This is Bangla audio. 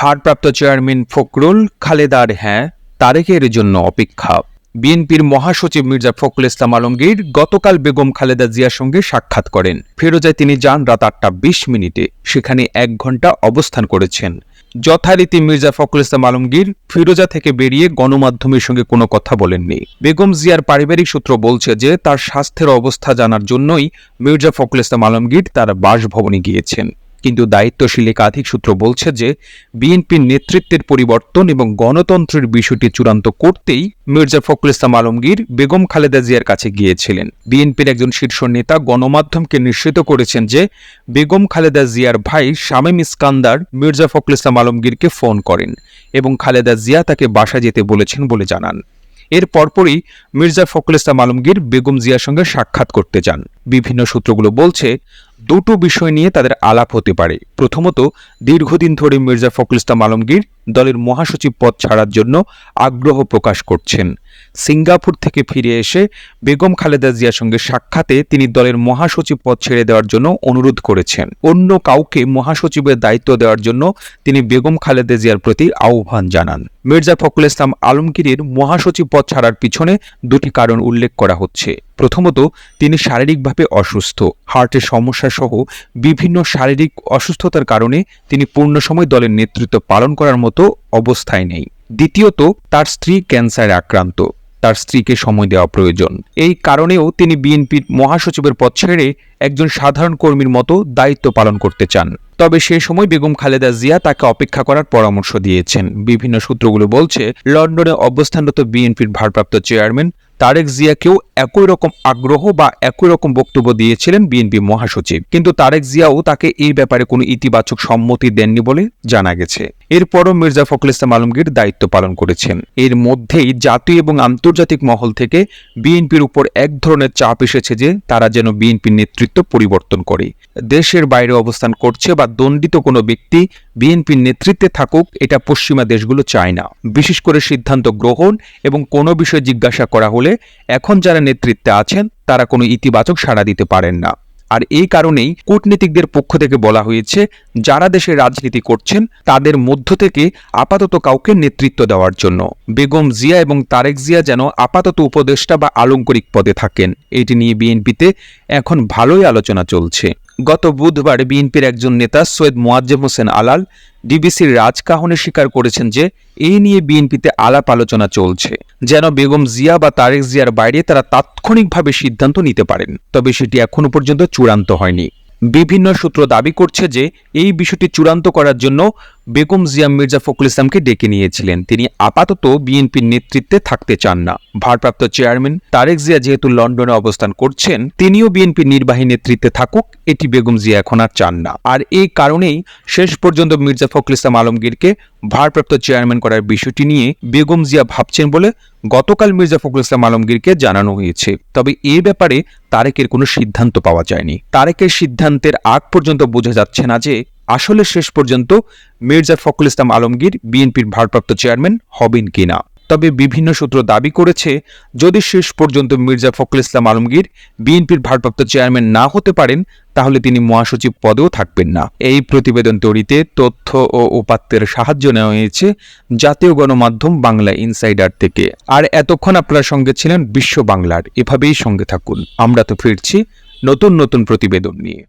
ভারপ্রাপ্ত চেয়ারম্যান ফখরুল খালেদার হ্যাঁ তারেকের জন্য অপেক্ষা। বিএনপির মহাসচিব মির্জা ফখরুল ইসলাম আলমগীর গতকাল বেগম খালেদা জিয়ার সঙ্গে সাক্ষাৎ করেন। ফেরোজায় তিনি যান রাত আটটা বিশ মিনিটে। সেখানে এক ঘণ্টা অবস্থান করেছেন। যথারীতি মির্জা ফখরুল ইসলাম আলমগীর ফিরোজা থেকে বেরিয়ে গণমাধ্যমের সঙ্গে কোনো কথা বলেননি। বেগম জিয়ার পারিবারিক সূত্র বলছে যে, তার স্বাস্থ্যের অবস্থা জানার জন্যই মির্জা ফখরুল ইসলাম আলমগীর তার বাসভবনে গিয়েছেন। কিন্তু দায়িত্বশীল একাধিক সূত্র বলছে যে, বিএনপির নেতৃত্বের পরিবর্তন এবং গণতন্ত্রের বিষয়টি চূড়ান্ত করতেই মির্জা ফখরুল ইসলাম আলমগীর বেগম খালেদা জিয়ার কাছে গিয়েছিলেন। বিএনপির একজন শীর্ষ নেতা গণমাধ্যমকে নিশ্চিত করেছেন যে, বেগম খালেদা জিয়ার ভাই শামীম ইস্কান্দার মির্জা ফখরুল ইসলাম আলমগীরকে ফোন করেন এবং খালেদা জিয়া তাকে বাসা যেতে বলেছেন বলে জানান। এর পরপরই মির্জা ফখরুল ইসলাম আলমগীর বেগম জিয়ার সঙ্গে সাক্ষাৎ করতে যান। বিভিন্ন সূত্রগুলো বলছে, দুটো বিষয় নিয়ে তাদের আলাপ হতে পারে। প্রথমত, দীর্ঘদিন ধরে মির্জা ফখরুল ইসলাম আলমগীর দলের মহাসচিব পদ ছাড়ার জন্য আগ্রহ প্রকাশ করছেন। সিঙ্গাপুর থেকে ফিরে এসে বেগম খালেদা জিয়ার সঙ্গে সাক্ষাতে তিনি দলের মহাসচিব পদ ছেড়ে দেওয়ার জন্য অনুরোধ করেছেন। অন্য কাউকে মহাসচিবের দায়িত্ব দেওয়ার জন্য তিনি বেগম খালেদা জিয়ার প্রতি আহ্বান জানান। মির্জা ফখরুল ইসলাম আলমগীরের মহাসচিব পদ ছাড়ার পিছনে দুটি কারণ উল্লেখ করা হচ্ছে। প্রথমত, তিনি শারীরিকভাবে অসুস্থ। হার্টের সমস্যা সহ বিভিন্ন শারীরিক অসুস্থতার কারণে তিনি পূর্ণ সময় দলের নেতৃত্ব পালন করার মতো অবস্থায় নেই। দ্বিতীয়ত, তার স্ত্রী ক্যান্সারে আক্রান্ত। তার স্ত্রীকে সময় দেওয়া প্রয়োজন। এই কারণেও তিনি বিএনপির মহাসচিবের পদ ছেড়ে একজন সাধারণ কর্মীর মতো দায়িত্ব পালন করতে চান। তবে সে সময় বেগম খালেদা জিয়া তাকে অপেক্ষা করার পরামর্শ দিয়েছেন। বিভিন্ন সূত্রগুলো বলছে, লন্ডনে অবস্থানরত বিএনপির ভারপ্রাপ্ত চেয়ারম্যান তারেক জিয়াকেও একই রকম আগ্রহ বা একই রকম বক্তব্য দিয়েছিলেন বিএনপি মহাসচিব। কিন্তু তারেক জিয়াও তাকে এই ব্যাপারে কোনো ইতিবাচক সম্মতি দেননি বলে জানা গেছে। এরপরও মির্জা ফখরুল ইসলাম আলমগীর দায়িত্ব পালন করেছেন। এর মধ্যেই জাতীয় এবং আন্তর্জাতিক মহল থেকে বিএনপির উপর এক ধরনের চাপ এসেছে যে তারা যেন বিএনপির নেতৃত্ব পরিবর্তন করে। দেশের বাইরে অবস্থান করছে বা দণ্ডিত কোনো ব্যক্তি বিএনপির নেতৃত্বে থাকুক, এটা পশ্চিমা দেশগুলো চায় না। বিশেষ করে সিদ্ধান্ত গ্রহণ এবং কোনো বিষয়ে জিজ্ঞাসা করা হলে এখন যারা নেতৃত্বে আছেন, তারা কোনো ইতিবাচক সাড়া দিতে পারেন না। আর এই কারণেই কূটনীতিকদের পক্ষ থেকে বলা হয়েছে, যারা দেশে রাজনীতি করছেন, তাদের মধ্য থেকে আপাতত কাউকে নেতৃত্ব দেওয়ার জন্য। বেগম জিয়া এবং তারেক জিয়া যেন আপাতত উপদেষ্টা বা আলঙ্করিক পদে থাকেন, এটি নিয়ে বিএনপিতে এখন ভালোই আলোচনা চলছে। গত বুধবার বিএনপির একজন নেতা সৈয়দ মোয়াজ্জেম হোসেন আলাল ডিবিসির রাজকাহনে স্বীকার করেছেন যে এই নিয়ে বিএনপিতে আলাপ আলোচনা চলছে। যেন বেগম জিয়া বা তারেক জিয়ার বাইরে তারা তাৎক্ষণিকভাবে সিদ্ধান্ত নিতে পারেন, তবে সেটি এখনও পর্যন্ত চূড়ান্ত হয়নি। বিভিন্ন সূত্র দাবি করছে যে এই বিষয়টি চূড়ান্ত করার জন্য বেগম জিয়া মির্জা ফখরুল ইসলামকে ডেকে নিয়েছিলেন। তিনি আপাতত বিএনপির নেতৃত্বে থাকতে চান না। ভারপ্রাপ্ত চেয়ারম্যান তারেক জিয়া যেহেতু লন্ডনে অবস্থান করছেন, তিনিও বিএনপির নির্বাহী নেতৃত্বে থাকুক, এটি বেগম জিয়া এখন আর চান না। আর এই কারণেই শেষ পর্যন্ত মির্জা ফখরুল ইসলাম আলমগীরকে ভারপ্রাপ্ত চেয়ারম্যান করার বিষয়টি নিয়ে বেগম জিয়া ভাবছেন বলে গতকাল মির্জা ফখরুল ইসলাম আলমগীরকে জানানো হয়েছে। তবে এ ব্যাপারে তারেকের কোনো সিদ্ধান্ত পাওয়া যায়নি। তারেকের সিদ্ধান্তের আগ পর্যন্ত বোঝা যাচ্ছে না যে আসলে শেষ পর্যন্ত মির্জা ফখরুল ইসলাম আলমগীর বিএনপির ভারপ্রাপ্ত চেয়ারম্যান হবেন কিনা। তবে বিভিন্ন সূত্র দাবি করেছে, যদি শেষ পর্যন্ত মির্জা ফখরুল ইসলাম আলমগীর বিএনপির ভারপ্রাপ্ত চেয়ারম্যান না হতে পারেন, তাহলে তিনি মহাসচিব পদেও থাকবেন না। এই প্রতিবেদন তৈরিতে তথ্য ও উপাত্তের সাহায্য নেওয়া হয়েছে জাতীয় গণমাধ্যম বাংলা ইনসাইডার থেকে। আর এতক্ষণ আপনার সঙ্গে ছিলেন বিশ্ব বাংলার। এভাবেই সঙ্গে থাকুন। আমরা তো ফিরছি নতুন নতুন প্রতিবেদন নিয়ে।